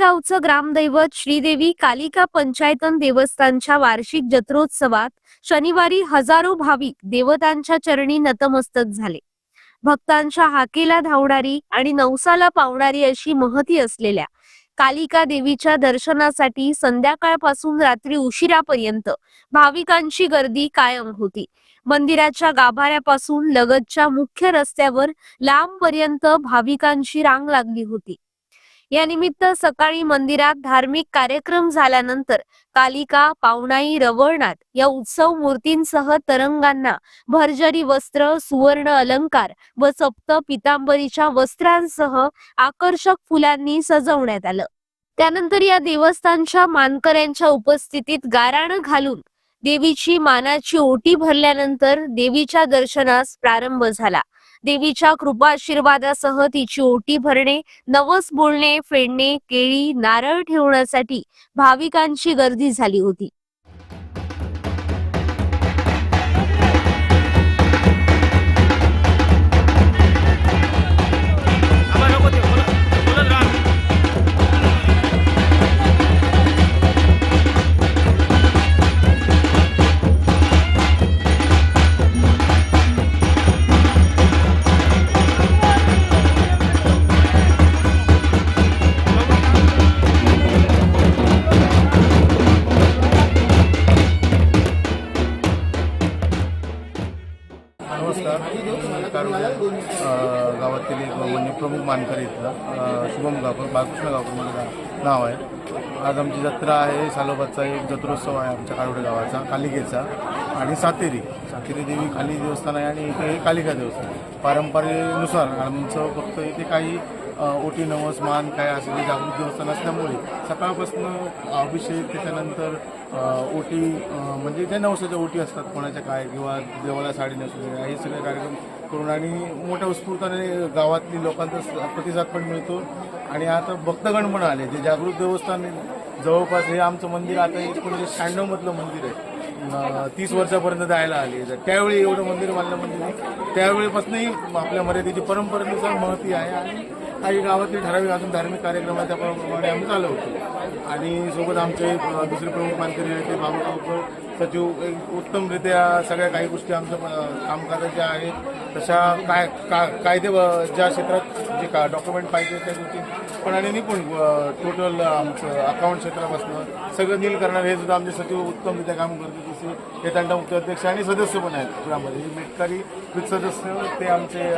गावचं ग्रामदैवत श्रीदेवी कालिका पंचायतन देवस्थानच्या वार्षिक जत्रोत्सवात शनिवारी हजारो भाविक देवतांच्या चरणी नतमस्तक झाले. भक्तांच्या हाकेला धावणारी आणि नवसाला पावणारी अशी महती असलेल्या कालिका देवीच्या दर्शनासाठी संध्याकाळपासून रात्री उशिरापर्यंत भाविकांची गर्दी कायम होती. मंदिराच्या गाभाऱ्यापासून लगतच्या मुख्य रस्त्यावर लांबपर्यंत भाविकांची रांग लागली होती. या निमित्त सकाळी मंदिरात धार्मिक कार्यक्रम झाल्यानंतर कालिका पावणाई रवळनाथ या उत्सव मूर्तींसह तरंगांना भरजरी वस्त्र सुवर्ण अलंकार व सप्त पितांबरीच्या वस्त्रांसह आकर्षक फुलांनी सजवण्यात आलं. त्यानंतर या देवस्थानच्या मानकऱ्यांच्या उपस्थितीत गाराणं घालून देवीची मानाची ओटी भरल्यानंतर देवीच्या दर्शनास प्रारंभ झाला. देवीच्या कृपाशीर्वादासह तिची ओटी भरणे नवस बोलणे फेडणे केळी नारळ ठेवण्यासाठी भाविकांची गर्दी झाली होती. प्रमुख मानकरी इथला शुभम गावकर बाळकृष्ण गावकर माझं नाव- आहे. आज आमची जत्रा आहे सालोबाचा एक जत्रोत्सव आहे आमच्या काळवडे गावाचा कालिकेचा आणि सातेरी. सातेरी देवी खाली देवस्थान आहे आणि इथे हे कालिका देवस्थान पारंपरेनुसार आमचं फक्त इथे काही ओटी नवस मान काय असेल ते जागृत देवस्थान असल्यामुळे सकाळपासून अभिषेक त्याच्यानंतर ओटी म्हणजे ज्या नवसाच्या ओटी असतात कोणाच्या काय किंवा देवाला साडी नसू हे सगळे कार्यक्रम करून आणि मोठ्या उत्स्फूर्ताने गावातली लोकांचा प्रतिसाद पण मिळतो. आणि आता भक्तगण पण आले जे जागृत देवस्थान जवळपास हे आमचं मंदिर आता एकोणीसशे शहाण्णवमधलं मंदिर आहे. तीस वर्षापर्यंत जायला आली त्यावेळी एवढं मंदिर बांधलं मंदिर त्यावेळीपासूनही आपल्या मर्यादेची परंपरेनुसार महती आहे. आणि काही गावातली ठराविक अजून धार्मिक कार्यक्रम आहे त्याप्रमाणे आम्ही चालवतो. आणि सोबत आमचे दुसरे प्रमुख मानकरी आहेत ते बाबा गावकर सचिव एक उत्तमरित्या सगळ्या काही गोष्टी आमच्या कामकाजाच्या आहेत. तशा काय का कायदे व- ज्या क्षेत्रात जे का डॉक्युमेंट पाहिजे त्या गोष्टी पण आणि निपुण टोटल आमचं अकाउंट क्षेत्रापासून सगळं नील करणार हे सुद्धा आमचे सचिव उत्तमरित्या काम करते तसे हे त्यांना अध्यक्ष आणि सदस्य पण आहेत त्यामध्ये मेटकारी विथ सदस्य ते आमचे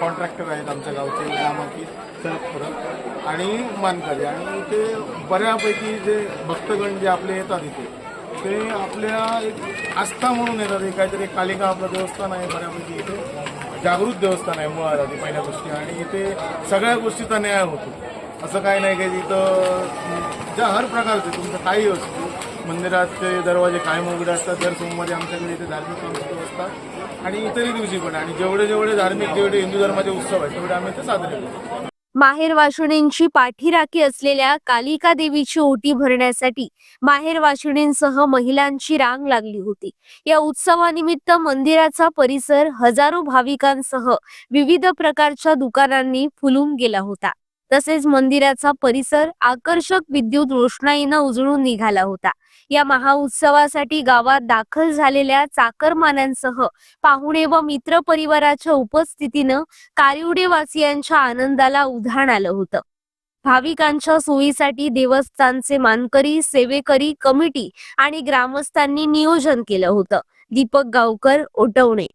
कॉन्ट्रॅक्टर आहेत आमच्या गावचे ग्रामाची सरपरत आणि मानकरी. आणि ते बऱ्यापैकी जे भक्तगण जे आपले येतात इथे ते आपल्या एक आस्था म्हणून येतात. हे काहीतरी कालिका आपलं देवस्थान आहे बऱ्यापैकी इथे. जागृत देवस्थान आहे मुळात आधी पहिल्या गोष्टी. आणि इथे सगळ्या गोष्टीचा न्याय होतो. असं काही नाही की तिथं ज्या हर प्रकारचे तुमचं काही असतो मंदिराचे दरवाजे कायम उघडे असतात दर सोमवारी आमच्याकडे इथे धार्मिक संस्कृती असतात. आणि इतरही दिवशी पण आणि जेवढे जेवढे धार्मिक जेवढे हिंदू धर्माचे उत्सव आहेत तेवढे आम्ही ते साजरे करतो. माहेर वाशिणींची पाठीराखी असलेल्या कालिका देवीची ओटी भरण्यासाठी माहेर वाशिणींसह महिलांची रांग लागली होती. या उत्सवानिमित्त मंदिराचा परिसर हजारो भाविकांसह विविध प्रकारच्या दुकानांनी फुलून गेला होता. तसेच मंदिराचा परिसर आकर्षक विद्युत रोषणाईनं उजळून निघाला होता. या महाउत्सवासाठी गावात दाखल झालेल्या चाकरमान्यांसह पाहुणे व मित्र परिवाराच्या उपस्थितीनं कारिवडेवासियांच्या आनंदाला उधाण आलं होतं. भाविकांच्या सोयीसाठी देवस्थानचे मानकरी सेवेकरी कमिटी आणि ग्रामस्थांनी नियोजन केलं होतं. दीपक गावकर ओटवणे.